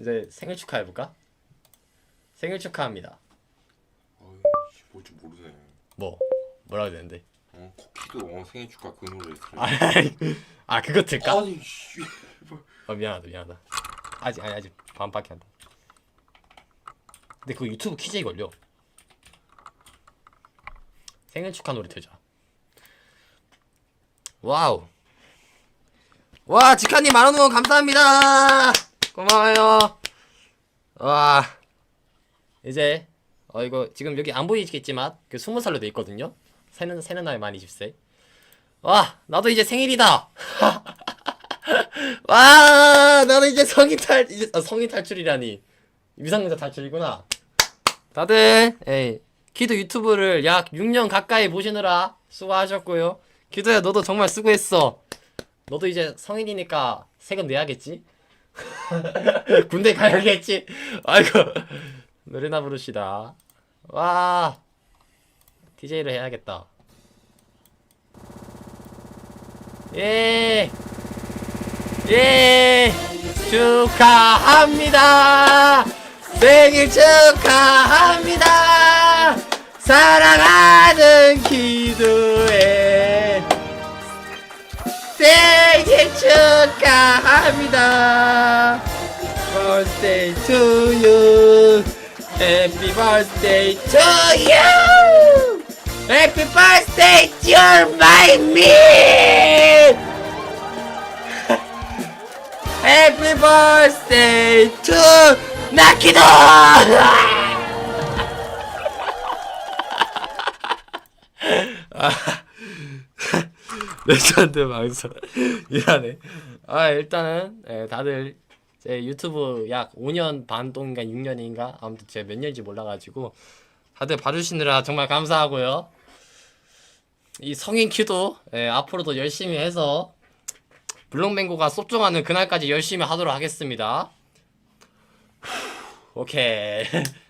이제 생일 축하해볼까? 생일 축하합니다. 어이씨 뭘줄 모르네. 뭐? 뭐라고 해야 되는데? 어 쿠키도 어, 생일 축하 그 노래 들어. 아, 아 그거 들까? 아니 씨. 어 미안하다 미안하다. 아직 아니 아직 반밖에 안 돼. 근데 그거 유튜브 퀴즈에 걸려. 생일 축하 노래 틀자. 와우. 와 지카님 만원 후원 감사합니다. 고마워요. 와 이제 어 이거 지금 여기 안 보이시겠지만 그 스무 살로 돼 있거든요. 새는 새는 날만 20세. 와 나도 이제 생일이다. 와 나도 이제 성인 탈 이제 아, 성인 탈출이라니 미성년자 탈출이구나. 다들 에이 키도 유튜브를 약 6년 가까이 보시느라 수고하셨고요. 키도야 너도 정말 수고했어. 너도 이제 성인이니까 세금 내야겠지? 군대 가야겠지? 아이고 노래나 부르시다. 와 DJ를 해야겠다. 예. 예. 축하합니다. 생일 축하합니다. 사랑하는 기도의 생일 축하합니다. Birthday to you. Happy birthday to you. Happy birthday dear my me. Happy birthday to 나키도. 레전드 방송 이라네. 아 일단은 예, 다들 제 유튜브 약 5년 반 동인가 6년인가 아무튼 제가 몇 년인지 몰라가지고 다들 봐주시느라 정말 감사하고요. 이 성인 큐도 예, 앞으로도 열심히 해서 블록맹고가 쏙종하는 그날까지 열심히 하도록 하겠습니다. 오케이.